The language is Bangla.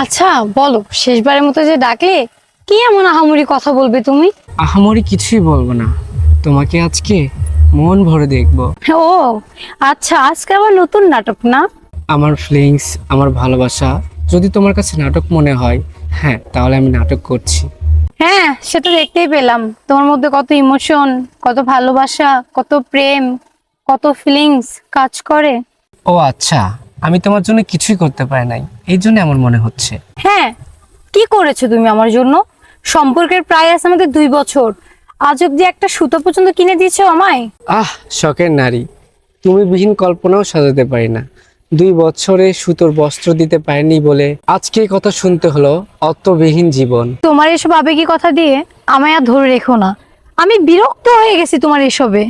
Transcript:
আচ্ছা বলো শেষবারের মতো যে ডাকলে কি এমন আহামরি কথা বলবে তুমি? আহামরি কিছুই বলব না। তোমাকে আজকে মন ভরে দেখব। ও আচ্ছা আজকে আবার নতুন নাটক না? আমার ফিলিংস আমার ভালোবাসা যদি তোমার কাছে নাটক মনে হয় হ্যাঁ তাহলে আমি নাটক করছি। হ্যাঁ সেটা দেখতেই পেলাম। তোমার মধ্যে কত ইমোশন কত ভালোবাসা কত প্রেম কত ফিলিংস কাজ করে। ও আচ্ছা। আমি তোমার জন্য কিছুই করতে পারি নাই। এই জন্য আমার মনে হচ্ছে। হ্যাঁ কি করেছ তুমি আমার জন্য? সম্পর্কের প্রায় আছে আমাদের দুই বছর। আজ অব্দি একটা সুতো পর্যন্ত কিনে দিয়েছ আমায়? আহ শখের নারী। তুমি বিহীন কল্পনাও সাজাতে পারি না। দুই বছরে সুতোর বস্ত্র দিতে পারিনি বলে আজকে এই কথা শুনতে হলো অর্থবিহীন জীবন। তোমার এসব আবেগী কথা দিয়ে আমায় আর ধরে রেখো না। আমি বিরক্ত হয়ে গেছি তোমার এসবে।